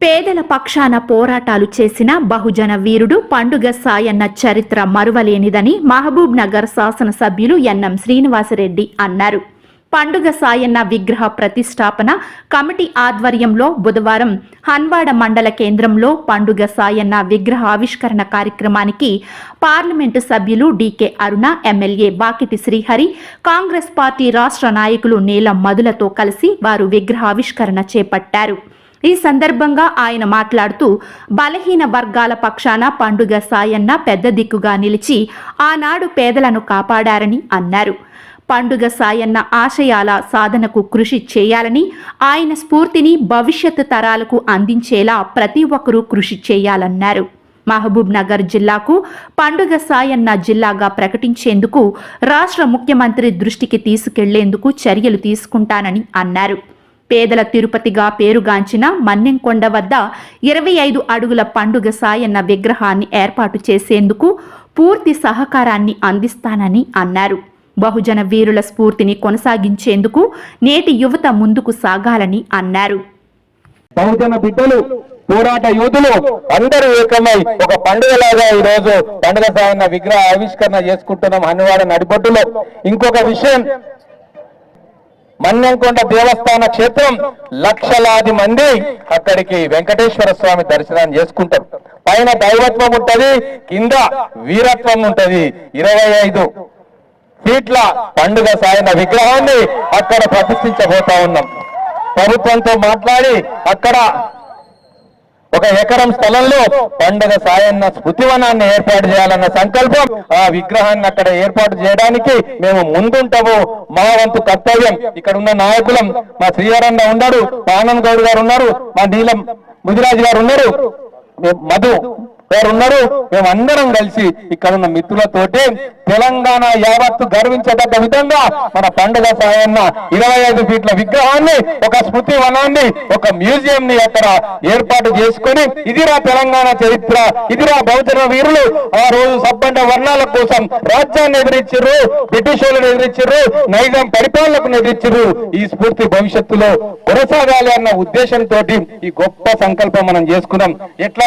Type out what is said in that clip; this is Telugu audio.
పేదల పక్షాన పోరాటాలు చేసిన బహుజన వీరుడు పండుగ సాయన్న చరిత్ర మరువలేనిదని మహబూబ్ నగర్ శాసనసభ్యులు ఎన్ఎం శ్రీనివాసరెడ్డి అన్నారు. పండుగ సాయన్న విగ్రహ ప్రతిష్టాపన కమిటీ ఆధ్వర్యంలో బుధవారం హన్వాడ మండల కేంద్రంలో పండుగ సాయన్న విగ్రహ ఆవిష్కరణ కార్యక్రమానికి పార్లమెంటు సభ్యులు DK Aruna MLA Bakiti Srihari Congress party రాష్ట్ర నాయకులు నీలం మధులతో కలిసి వారు విగ్రహావిష్కరణ చేపట్టారు. ఈ సందర్భంగా ఆయన మాట్లాడుతూ బలహీన వర్గాల పక్షాన పండుగ సాయన్న పెద్ద దిక్కుగా నిలిచి ఆనాడు పేదలను కాపాడారని అన్నారు. పండుగ సాయన్న ఆశయాల సాధనకు కృషి చేయాలని ఆయన స్ఫూర్తిని భవిష్యత్ తరాలకు అందించేలా ప్రతి ఒక్కరూ కృషి చేయాలన్నారు. మహబూబ్ నగర్ జిల్లాకు పండుగ సాయన్న జిల్లాగా ప్రకటించేందుకు రాష్ట్ర ముఖ్యమంత్రి దృష్టికి తీసుకెళ్ళేందుకు చర్యలు తీసుకుంటానని అన్నారు. పేదల తిరుపతిగా పేరుగాంచిన మన్నెంకొండ వద్ద ఇరవై ఐదు అడుగుల పండుగ సాయన్న విగ్రహాన్ని ఏర్పాటు చేసేందుకు పూర్తి సహకారాన్ని అందిస్తానని అన్నారు. బహుజన వీరుల స్ఫూర్తిని కొనసాగించేందుకు నేటి యువత ముందుకు సాగాలని అన్నారు. బహుజన బిడ్డలు పోరాట యోధులు అందరూ ఏకమై ఒక పండుగలాగా ఈ రోజు పండుగ సాయన విగ్రహ ఆవిష్కరణ చేసుకుంటున్నాం అనివాడ నడిబొడ్డులో. ఇంకొక విషయం మన్నెంకొండ దేవస్థాన క్షేత్రం లక్షలాది మంది అక్కడికి వెంకటేశ్వర స్వామి దర్శనం చేసుకుంటారు. పైన దైవత్వం ఉంటది కింద వీరత్వం ఉంటది. ఇరవై ఐదు ఫీట్ల పండుగ సాయన విగ్రహాన్ని అక్కడ ప్రతిష్ఠించబోతా ఉన్నాం. ప్రభుత్వంతో మాట్లాడి అక్కడ ఒక ఎకరం స్థలంలో పండుగ సాయన్న స్మృతివనాన్ని ఏర్పాటు చేయాలన్న సంకల్పం ఆ విగ్రహాన్ని అక్కడ ఏర్పాటు చేయడానికి మేము ముందుంటాము. మా వంతు కర్తవ్యం. ఇక్కడ ఉన్న నాయకులం మా శ్రీహరన్న ఉన్నారు ఆనంద్ గౌడ్ గారు ఉన్నారు మా నీలం ముదిరాజు గారు ఉన్నారు మధు. వారు ఉన్నారు మేమందరం కలిసి ఇక్కడ ఉన్న మిత్రులతోటి తెలంగాణ యావత్తు గర్వించదగ్గ విధంగా మన పండుగ సాయన్న ఇరవై ఐదు ఫీట్ల విగ్రహాన్ని ఒక స్మృతి వనాన్ని ఒక మ్యూజియం ని అక్కడ ఏర్పాటు చేసుకొని ఇదిరా తెలంగాణ చరిత్ర ఇదిరా బౌద్ధ వీరులు ఆ రోజు సబ్బండ వర్ణాల కోసం రాజ్యాన్ని ఎదిరించారు బ్రిటిష్ వాళ్ళని ఎదిరించారు నైజాం పరిపాలనకు ఎదిరించారు ఈ స్ఫూర్తి భవిష్యత్తులో కొనసాగాలి అన్న ఉద్దేశంతో ఈ గొప్ప సంకల్పం మనం చేసుకున్నాం. ఎట్లా